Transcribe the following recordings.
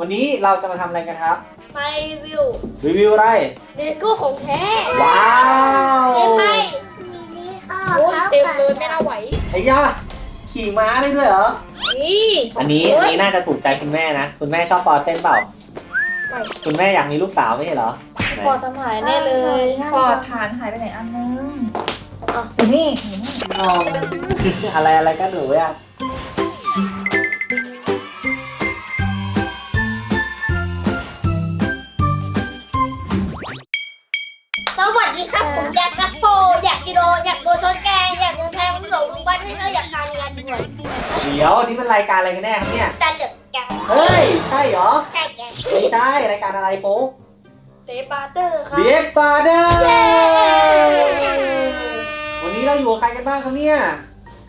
วันนี้เราจะมาทำอะไรกันครับ ไปรีวิวรีวิวอะไร เลโก้ของแท้ว้าวเต็มไปมีนี่ค่ะโอ้ยเต็มเลยไม่น่าไหว ไอ้ยาขี่ม้าได้ด้วยเหรอ นี่อันนี้อันนี้น่าจะถูกใจคุณแม่นะ คุณแม่ชอบปอเต้นเปล่า คุณแม่อยากมีลูกสาวไม่ใช่เหรอไหนพอสมัยแน่เลยฟอร์ดฐานหายไปไหนอันนึงอยู่นี่อยู่นี่น้อง อะไรอะไรก็หนูอะ ดีครับผมอยากนักโปอยากกิโลอยากโดนชนแกงอยากเดินทางไปหลงบ้านที่เราอยากทานงานด้วยเดี๋ยวนี่มันรายการอะไรกันแน่ครับเนี่ยตาเหลือกแกงเฮ้ยใช่เหรอใช่แกงไม่ใช่รายการอะไรโป๊เตบาเตอร์ครับเบียกฟาเดอร์วันนี้เราอยู่กับใครกันบ้างครับเนี่ย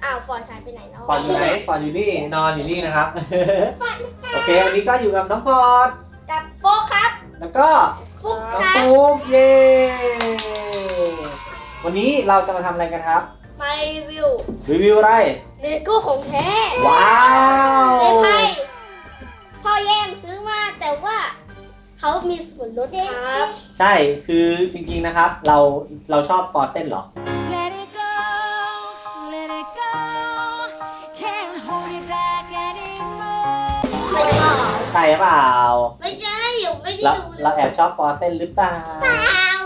อ้าวฟอร์ดหายไปไหนแล้วปอนอยู่ไหนปอนอยู่นี่นอนอยู่นี่นะครับโอเควันนี้ก็อยู่กับน้องปอนกับโฟกครับ แล้วก็ ฟุกน้องครับปุ๊กเย้วันนี้เราจะมาทำอะไรกันครับไปรีวิวรีวิวอะไร เลโก้ของแท้ว้าวเต็มไปพ่อแย่งซื้อมาแต่ว่าเขามีส่วนลดครับ ใช่คือจริงๆนะครับ เราเราชอบปอเต้นเหรอ Let it go, let it go. Can't hold it back anymore. ไม่ใช่ใช่เปล่า ไม่ใช่ ผมไม่ได้เราดูเลยเราแอบชอบปอเต้นหรือเปล่า เปล่า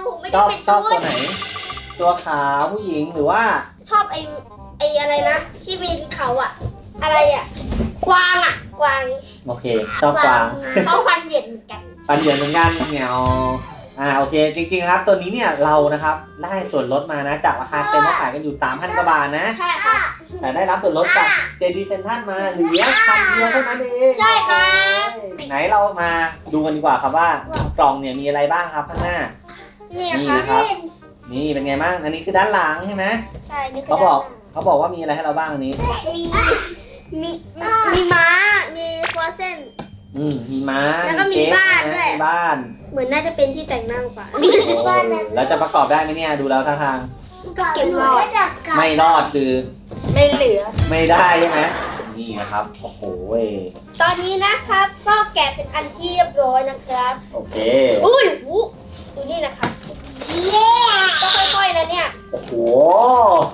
ผมไม่ชได้อบเป็นชอบชุตัวดไหน ตัวขาวผู้หญิงหรือว่า ชอบไอ้ไอ้อะไรนะที่มีเขาอะอะไรอะกวางอะกวางโอเค ชอบกวาง เขาฟันเหยียดเหมือนกันปันเหยินเหมือนกันเหนียวอ่าโอเค จริงๆครับ ตัวนี้เนี่ยเรานะครับได้ส่วนลดมานะ จากราคาเต็มเขาขายกันอยู่ 3,000กว่าบาทนะ ใช่ค่ะ แต่ได้รับส่วนลดจากเจดีเซนทันมาเหลือพันเดียวเท่านั้นเองใช่ค่ะไหนเรามาดูกันดีกว่าครับว่ากล่องเนี่ยมีอะไรบ้างครับข้างหน้านี่นี่ค่ะนะครับนี่เป็นไงบ้าง อันนี้คือด้านหลังใช่ไหมใช่นี่คืเขาบอกเขาบอกว่ามีอะไรให้เราบ้างอันนี้ มีมีมีม้า มีฟอเซน อืมมีม้าแล้วก็มีเค้บ้านะด้วย มีบ้านเหมือนน่าจะเป็นที่แต่งหน้ากว่า โอ้แล้วจะประกอบได้ไหมเนี่ย ดูแล้วท่าทาง เก็บรอดก็จะกลับไม่รอดคือ ไม่เหลือ ไม่ได้ใช่ไหมนี่นะครับ โอ้โหเว้ยตอนนี้นะครับก็แกะเป็น อันที่เรียบร้อยนะครับโอเคอุ้ยหูดูนี่นะครับเย้ก็ค่อยๆนะเนี่ย โอ้โห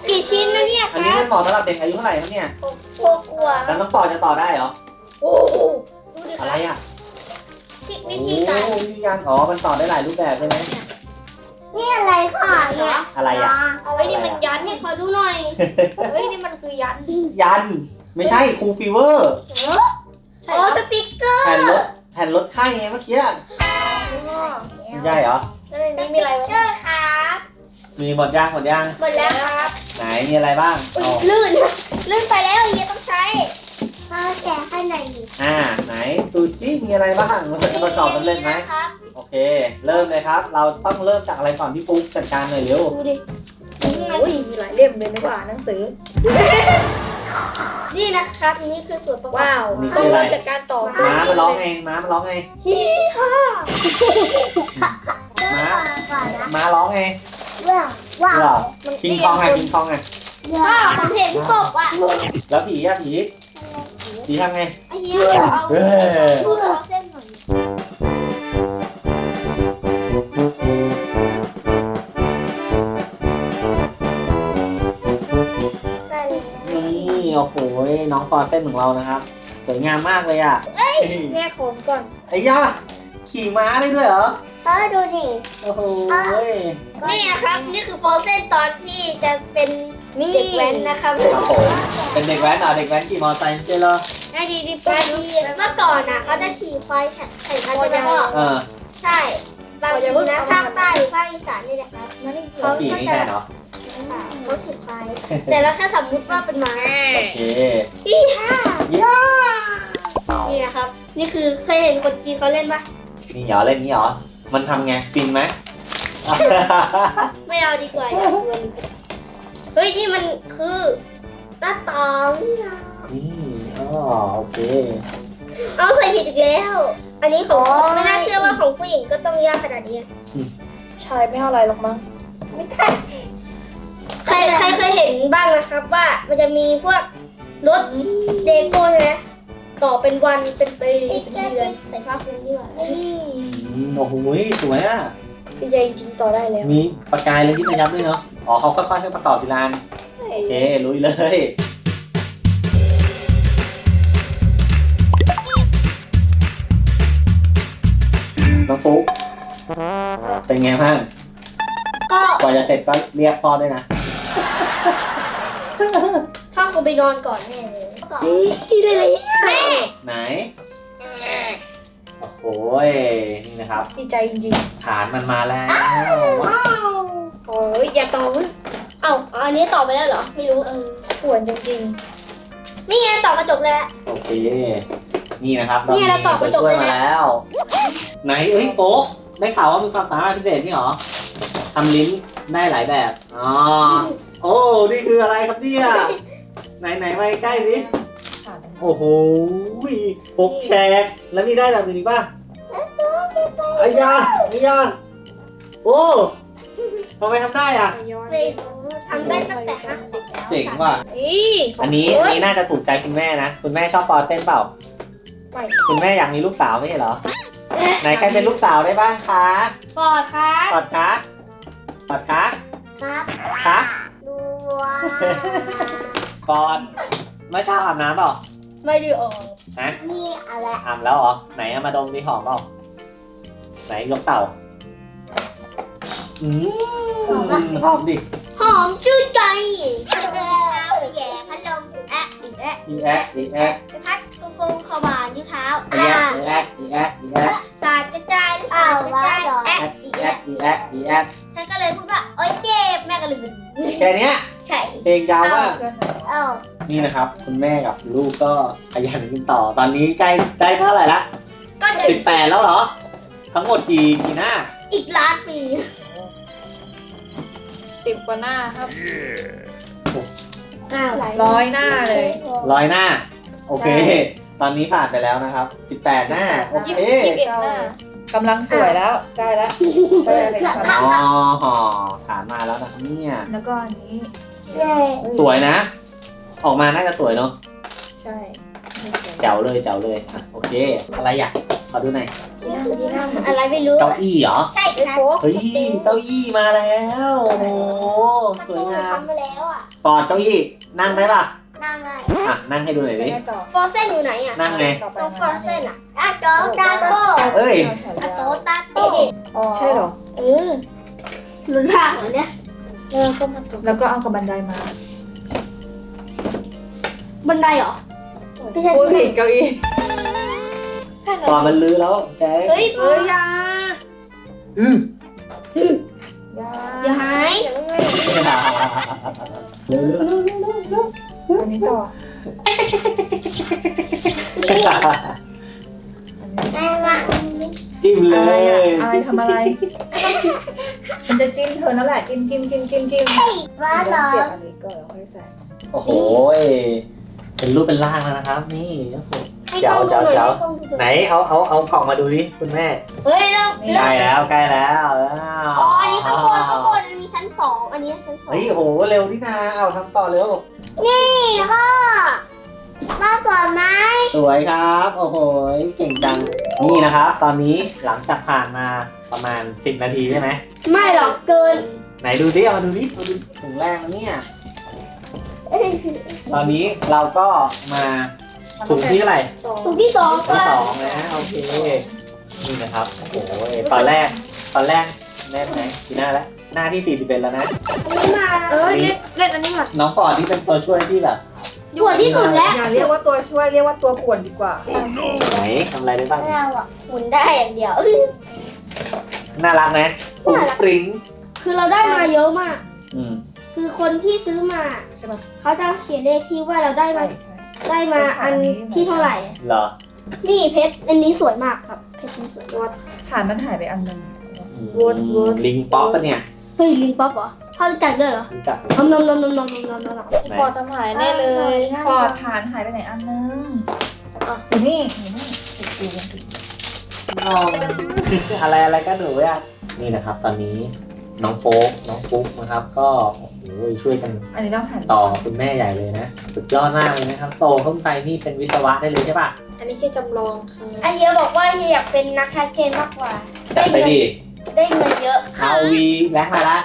กี่ชิ้นนะเนี่ยคอันนี้รับมันเหมาะสำหรับเด็กอายุเท่าไหร่ครับเนี่ยกลัวกลัวแล้วน้องปอจะต่อได้เหรอโอ้โหดูดิคอะรัไรบอะที่โอ้วิธีการวิธีการอ๋อมันต่อได้หลายรูปแบบใช่ไหมนี่อะไรค่ะเนี่ยอะไรอะ เอาไว้นี่มันยันเนี่ยขอดูหน่อยเฮ้ยนี่มันคือยันยันไม่ใช่คูลฟีเวอร์โอ้สติ๊กเกอร์แผ่นลดแผ่ นลดไข้ไงเมื่อกี้ไม่ใช่เหรอแล้วในนี้มีอะไรวะเกอร์ครับมีหมดย่างหมดย่างหมดแล้วครับไหนมีอะไรบ้างอุ๊ยอ๋อลื่น ลื่นไปแล้วเฮียต้องใช้พ่อแกะให้หน่อยดิอ่าไหนดูจี้มีอะไรบ้างมันจะประกอบกันเล่นไหมครับ โอเค เริ่มเลยครับ เราต้องเริ่มจากอะไรก่อนพี่ปุ๊กจัดการหน่อยเร็วดูดิ โอ้ยมีหลายเล่มเลยนะว่าหนังสือ นี่นะครับนี่คือส่วนประกอบว้าว ต้องเริ่มจากการต่อม้ามันร้องไงม้ามันร้องไงฮีฮ่าม้าก่อนนะม้าร้องไงว้าวว้าเหรวอคิงคองไงคิงคองไงพ่อผมเห็นศพอะแล้วผีอะผีผีทำไงไอ้เฮียเอาเฮ้ยดูเอาเส้นหน่อ โอ้โหน้องฟอร์เต้นของเรานะครับ สวยงามมากเลยอะแง่ของก่อนไอ้ย่าขี่ม้าได้ด้วยเหรอพ่อดูดิ โอ้โหนี่นะครับ นี่คือโฟเซนตอนที่จะเป็นเด็กแว้นนะครับครับผมเป็นเด็กแว้นเหรอเด็กแว้นขี่มอเตอร์ไซค์ใช่เหรอได้ดีดีปาดีเมื่อก่อนน่ะเขาจะขี่ควายแข่งแข่งกันใช่ไหมพ่อเออใช่ บางทีนะภาคใต้หรือภาคอีสานนี่นะครับมานี่เขาขี่นี่แน่เห รอเขาขี่ควายแต่เราแค่สมมุติว่าเป็นม้าโอเคอีห้าย่านี่นะครับ นี่คือเคยเห็นคนจีนเขาเล่นปะนี่เหรอเล่นนี่เหรอ มันทำไงฟินไหม ไม่เอาดีกว่าอยากเงินเฮ้ยนี่มันคือหน้าตองนี่นะนี่อ๋อโอเค เอาใส่ผิดอีกแล้ว อันนี้ของไม่น่าเชื่อว่าของผู้หญิงก็ต้องยากขนาดนี้ ชายไม่เท่าไรหรอกมั้งใครใครเคยเห็นบ้างนะครับว่ามันจะมีพวกรถเดโก้ใช่ไหมต่อเป็นวันเป็นปีเป็นเดือนใส่ผ้าคลุมดีกว่านี่อืมโอ้โหสวยอะ ดีใจจริงๆต่อได้แล้วมีประกายเลยที่ระยับด้วยเนาะ อ๋อเขาค่อยๆให้ประกอบทีละอันโอเคลุยเลย น้องฟุ๊กเป็นไงบ้างก็ กว่าจะเสร็จก็เรียกพ่อด้วยนะ ผ้าคลุมไปนอนก่อนแน่เลยนี่ได้เลยแม่ไหน โอ้โหยนี่นะครับ ดีใจจริงฐานมันมาแล้ว ว้าวโอ้ยอย่าต่อมึงเอ้าอันนี้ต่อไปแล้วเหรอ ไม่รู้เออๆป่วนจริงนี่ไงต่อกระจกแล้ว โอเค นี่นะครับนี่เราต่อกระจกตัวช่วยเลยมานะ แล้ว ไหนเอ้ยโฟกได้ข่าวว่ามีความสามารถพิเศษนี่หรอทำลิ้นได้หลายแบบ อ๋อ โอ้ นี่คืออะไรครับเนี่ย ไหนไหนๆมาใกล้ดิๆค่ะโอ้โหหกแฉก แล้วมีได้แบบอื่นอีกป่ะไอ้ยาไอ้ยาโอ้ทำไมทำได้อะไม่รู้ทำได้ตั้งแต่ห้าขวบแล้วเจ๋งว่ะอีอันนี้อันนี้น่าจะถูกใจคุณแม่นะ คุณแม่ชอบปอเต้นเปล่าไม่คุณแม่อยากมีลูกสาวไม่ใช่เหรอ ไหนใครเป็นลูกสาวได้บ้างคะฟอร์ดครับปอดคะปอดคะครับ คะดู ว่าปอดเมื่อเช้าอาบน้ำเปล่าไม่ได้ออกฮะนี่อะไรอาบแล้วเหรอ ไหนเอามาดมดิหอมเปล่าไหนยกเต่า อืมหอมดิ หอมชื่นใจ แอะอีกแอะอีแอะอีแอะไปพัดกงกงเข้ามานิ้วเท้าอีแอะอีแอะอีแอะอีแอะสาดกระจายสาดกระจายแอะอีอีแอะแอะอีแอะอีแอะฉันก็เลยพูดว่าโอ๊ยเจ็บแม่ก็เลยเป็นแค่เนี้ยใช่เพลงยาวมากเพื่อนหายเอ้านี่นะครับ คุณแม่กับลูกก็ขยันกันต่อตอนนี้ใกล้ใกล้เท่าไหร่ละก็จะสิบแปดแล้วเหรอ ทั้งหมดกี่กี่หน้า อีกล้านปีสิบกว่าหน้าครับอ้าวร้อยหน้าเลย ร้อยหน้า โอเคใช่ตอนนี้ผ่านไปแล้วนะครับ 18 หน้า โอเค ยี่สิบเอ็ดหน้ากำลังสวยแล้ว ได้แล้วได้อะไรครับอ๋อห่อฐานมาแล้วนะครับเนี่ย แล้วก็อันนี้ เย้สวยนะ ออกมาน่าจะสวยเนาะ ใช่ไม่สวยเจ๋วเลยเจ๋วเลยอะโอเค อะไรอยาก ขอดูหน่อยอะไรไม่รู้ เก้าอี้เหรอ ใช่ครับเฮ้ย เก้าอี้มาแล้ว โอ้โหสวยงามทำมาแล้วอะปอดเก้าอี้นั่งได้ป่ะ นั่งเลยอะ นั่งให้ดูหน่อยไปดิไงต่อฟอร์เซนอยู่ไหนอะนั่งไงต่อไปตรงฟอร์เซนอะอาโตตาโตเอ้ยอะโตตาโต้ใช่เหรอ เออรุนภาคเหรอเนี่ยเออก็มาตกแล้วก็เอากับบันไดมา บันไดเหรอ ไม่ใช่พู ดผิดเก้าอี้ปอดมันลื้อแล้วแจ๊คเฮ้ยเอ้ยอยาอืมอยาอย่าหายลื้ออันนี้ต่อ แม่ว่าจิ้มเลอะไรยอะอะไรทำอะไร ฉันจะจิ้มเธอนั่นแหละจิ้มจิ้มจิ้มจิ้มจิ้มว่าเหรอเสียบอันนี้ก่อนแล้วค่อยใส่โอ้โหเป็นรูปเป็นร่างแล้วนะครับ นี่โอ้โห ให้กล้องดูหน่อยเจ๋วให้กล้องดูหไหนน่อยเอาเอาเอากล่องมาดูดิคุณแม่เฮ้ยเราใกล้แล้วใกล้แล้วอ้าวอ๋ออันนี้ข้างบนข้างบนอันนี้ชั้นสองอันนี้ชั้นสอง เฮ้ยโอ้โหเร็วนี่นาเอาทำต่อเร็วนี่พ่อพ่อสวยไหมสวยครับโอ้โหเก่งจังนี่นะครับ ตอนนี้หลังจากผ่านมาประมาณ 10 นาทีใช่ไหมไม่หรอกเกินไหนดูดิเอามาดูดิมาดูถุงแรกมาเนี่ย ตอนนี้เราก็มา ถุงที่เท่าไหร่ถุงที่สองถุงที่ค่ะสองนะโอเคนี่นะครับโอ้โหตอนแรกตอนแรกแน่นไหมกี่หน้าแล้วหน้าที่สี่สิบเอ็ดแล้วนะอันนี้มาเออเล่นเล่นอันนี้มาน้องปอดที่เป็นตัวช่วยที่แบบด่วนที่สุดแล้วอย่าเรียกว่าตัวช่วยเรียกว่าตัวป่วนดีกว่าไหนทำอะไรได้บ้างเราอะหมุนได้อย่างเดียวน่ารักไหมปุ้งปริ้งคือเราได้มาเยอะมากอืมคือคนที่ซื้อมาใช่ปะเขาจะเขียนเลขที่ว่าเราได้ใช่มาใช่ ได้มาอันที่เท่าไหร่ เหรอนี่เพชรอันนี้สวยมากครับ เพชรนี้สวยมาก ฐานมันหายไปอันหนึง วนวนลิงป๊อปปะเนี่ยเฮ้ยลิงป๊อปเหรอเขารู้จักด้วยเหรอรู้จักนมนมนมนมนมนมนมนมไหนพอทำหายแน่เลยฟอร์ดฐานหายไปไหนอันนึงอะอยู่นี่อยู่นี่ติดอยู่ยังติดน้อง อะไรอะไรก็หนูอะนี่นะครับ ตอนนี้ น้องโฟกน้องฟุ๊กนะครับ ก็โอ้โหช่วยกันอันนี้ต้องหันต่อกับคุณแม่ใหญ่เลยนะสุดยอดมากเลยนะครับ โตขึ้นไปนี่เป็นวิศวะได้เลยใช่ปะอันนี้แค่จำลองค่ะไอเฮียบอกว่าเฮียอยากเป็นนักชัดเจนมากกว่า จัดไปดิได้เงินเยอะเอาวีแรงมาละ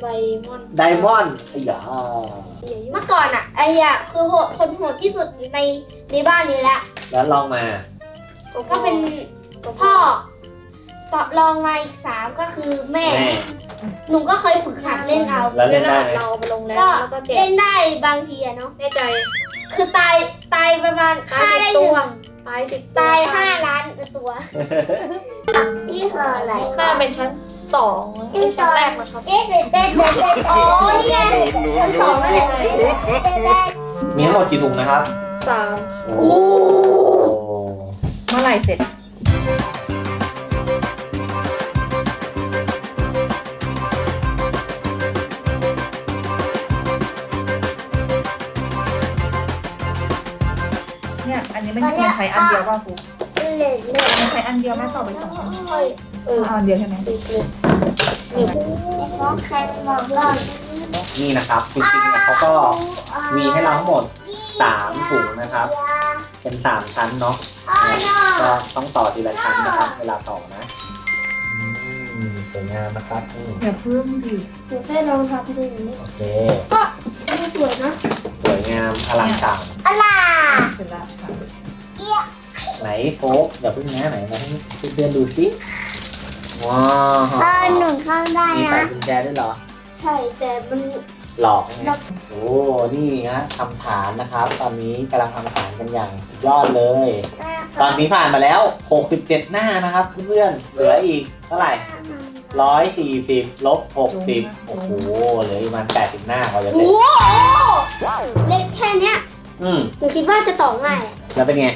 ใบมอนไดมอนด์ไอ้หยาเมื่อก่อนอะไอเฮียคือโหดคนโหดที่สุดในในบ้านนี้แหละแล้วลองมา ก็เป็นพ่อ ต่อรองมาอีกสามก็คือแม่ แม่ หนูก็เคยฝึกหัดเล่นเอาแล้วเล่นได้ไหม เราเอาไปลงแล้วก็แล้วก็แจกเล่นได้บางทีอะเนาะแน่ใจคือตายตายประมาณตาฆ่ายสิได้บหตันึ่วงตายสิบตายห้าล้านตัว นี่คืออะไรข้าเป็นชั้นสองไอ้ชั้นแรกนะครับเอ๊ะเด็ดเด็ดเด็ดเด็ดโอ้ยเนี่ยชั้นสองนั่นแหละมีทั้งหมดกี่ถุงนะครับสามโอ้เมื่อไหร่เสร็จ เนี่ยอันนี้มันมันใช้อันเดียวป่ะฟุ๊กเล่นเล่นมันใช้อันเดียวแม่ต่อไปสองอันเออเอาอันเดียวใช่ไหมติดเลยฟองใครบอกก่อนนี่นะครับจริงๆเนี่ยเขาก็มีให้เราทั้งหมดสามถุงนะครับ เป็นสามชั้นเนาะก็ต้องต่อทีละชั้นนะครับ เวลาต่อนะอืมสวยงามนะครับนี่อย่าเพิ่งดิหนูแค่ลองทำดูนี่โอเคมันสวยนะสวยงามอลังการอะไรเสร็จแล้วค่ะ ไหนโฟกอย่าเพิ่งนะไหนมาให้เพื่อนๆดูสิว้าวเออหนุนเข้าได้มีใส่นะ กุญแจด้วยเหรอ ใช่แต่มัน หลอกนะโอ้ นี่นะทำฐานนะครับ ตอนนี้กำลังทำฐานกันอย่างสุดยอดเลย ตอนนี้ผ่านมาแล้ว 67 หน้านะครับเพื่อนๆเหลืออีกเท่าไหร่ 140ลบ60 โอ้โห เหลืออีกประมาณ80 หน้าเขาจะโอ้เสร็จโหเล็กแค่เนี้ยอืมหนูคิดว่าจะต่อง่ายอะแล้วเป็นไง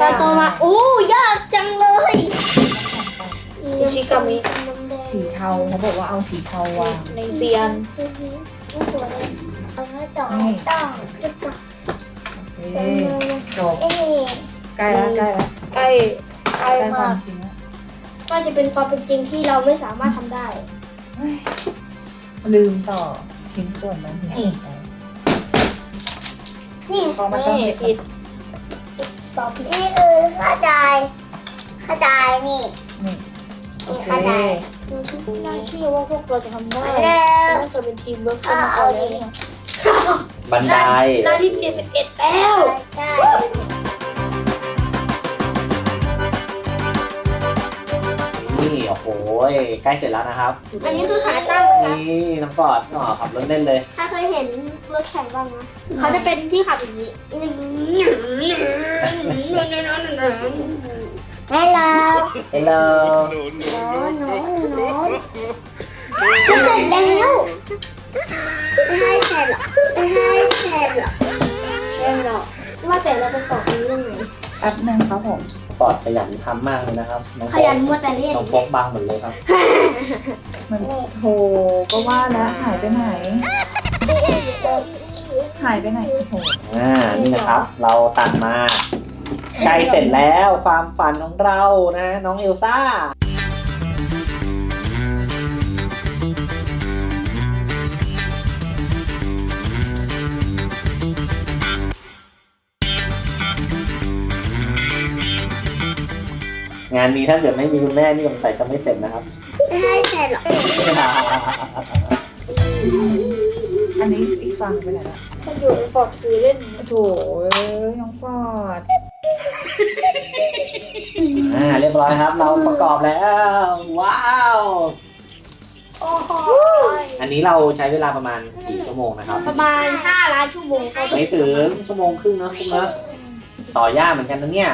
ตอนโตมาโอ้ยากจังเลยอิชิกามิน้ำแดงสีเทาเขาบอกว่าเอาสีเทาวางในเซียนไม่สวยเลยเอาไม่ต่อนี่ต่อโอเคจบเอ๊ะใกล้แล้วใกล้แล้วใกล้ใกล้ใกล้คามมาวกจริงแล้วก็จะเป็นความเป็นจริงที่เราไม่สามารถทำได้ลืมต่อชิ้นส่วนนั้นทิ้งส่วนไปนี่เพราะมันต้องนี่เก็บผิด ต่อผิด นี่คือเข้าใจเข้าใจนี่นี่โอเคไม่น่าเชื่อว่าพวกเราจะทำได้แล้วไม่เคยเป็นทีมเวิร์กกันมาก่อนเลยเนี่ยบันได หน้าที่เจ็ดสิบเอ็ดแล้ว ใช่ นี่โอ้โหใกล้เสร็จแล้วนะครับ อันนี้คือขาตั้งนะคะนี่น้องกอดก็ขับรถเล่นเลยถ้าเคยเห็นรถแข่งบ้างนะเขาจะเป็นที่ขับอย่างนี้ฮัลโหลเฮลโลหนูหนูหนูจะเสร็จแล้วไม่ให้เสร็จหรอไม่ให้เสร็จหรอใช่หรอว่าแต่เราไปต่อตรงนี้ยังไงแป๊บนึงครับผม กอดขยันทำมากเลยนะครับน้องขโฟยักนมัวแต่เล่น น้องโฟกบางหมดเลยครับ มันโถก็ว่าแล้วหายไปไหน หายไปไหนโถอ่า นี่นะครับ เราตัดมา ใกล้เสร็จแล้วความฝันของเรานะ น้องเอลซ่า งานนี้ถ้าเกิดไม่มีคุณแม่นี่สงสัยจะไม่เสร็จนะครับ ไม่ให้เสร็จหรออันนี้อีกฝั่งไปไหนละมันอยู่ในฟอร์ดคือเล่นโถเอ้ยน้องฟอร์ดอ่าเรียบร้อยครับ เราประกอบแล้ว ว้าว โอ้โหอันนี้เราใช้เวลาประมาณกี่ชั่วโมงนะครับประมาณ5ล้านชั่วโมงครับไม่ถึงชั่วโมงครึ่งเนอะคุณนะต่อยากเหมือนกันนะเนี่ย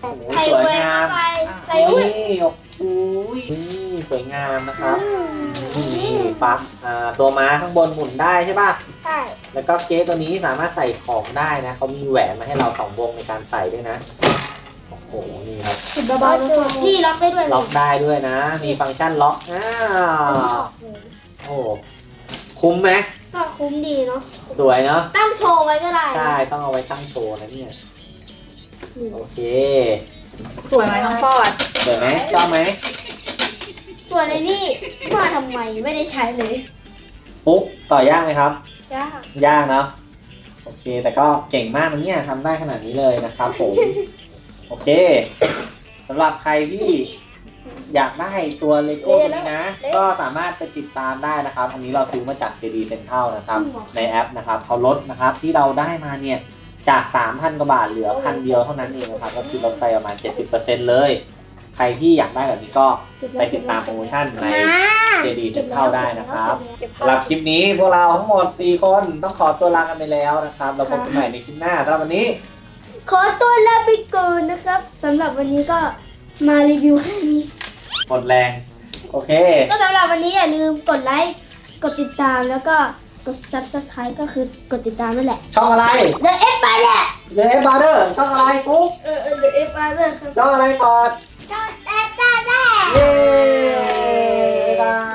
โอ้โหใส่สวยแหวนงามเข้าไปใส่อุ้ยนี่โอ้โหนี่สวยงามนะครับนี่ปั๊บอ่าตัวม้าข้างบนหมุนได้ใช่ป่ะใช่แล้วก็เก๊ตัวนี้สามารถใส่ของได้นะเขามีแหวนมาให้เราสองวงในการใส่ด้วยนะโอ้โหนี่ครับถึงเบาๆนะนี่ล็อกได้ด้วยล็อกได้ด้วยนะ มีฟังก์ชันล็อกอ่าโอ้โหคุ้มไหมก็คุ้มดีเนาะสวยเนาะตั้งโชว์ไว้ก็ได้นะใช่ต้องเอาไว้ตั้งโชว์นะเนี่ย โอเค สวยไหมน้องฟอร์ดสวยไหมชอบไหมสวยส่วนในนี่มาทำไมไม่ได้ใช้เลยปุ๊บต่อยากไหมครับยากยากเนาะโอเค แต่ก็เก่งมากนะเนี่ยทำได้ขนาดนี้เลยนะครับผม โอเคสำหรับใครที่อยากได้ตัวเลโก้ตัวนี้นะ ก็สามารถไปติดตามได้นะครับ อันนี้เราซื้อมาจาก JD Central นะครับ ในแอปนะครับเขาลดนะครับที่เราได้มาเนี่ย จาก3,000กว่าบาทเหลือพันเดียวเท่านั้นเองนะครับก็คือลดไปประมาณ 70%เลย ใครที่อยากได้แบบนี้ก็ไปติดตามโปรโมชั่นใน JD Central ได้นะครับเก็บสำหรับคลิปนี้พวกเราทั้งหมด 4 คนต้องขอตัวลากันไปแล้วนะครับ เราพบกันใหม่ในคลิปหน้าสำหรับวันนี้ ขอตัวลาไปก่อนนะครับสำหรับวันนี้ก็มารีวิวแค่นี้ หมดแรง โอเค ก็สำหรับวันนี้อย่าลืมกดไลค์ กดติดตามแล้วก็ กด subscribe ก็คือกดติดตามนั่นแหละ ช่องอะไร The F b a r เด e บาร์เดอร์ช่องอะไรปุ๊กเออ The F b a r ครับช่องอะไรปอด ช่อง The F b a r เย้บ๊ายบาย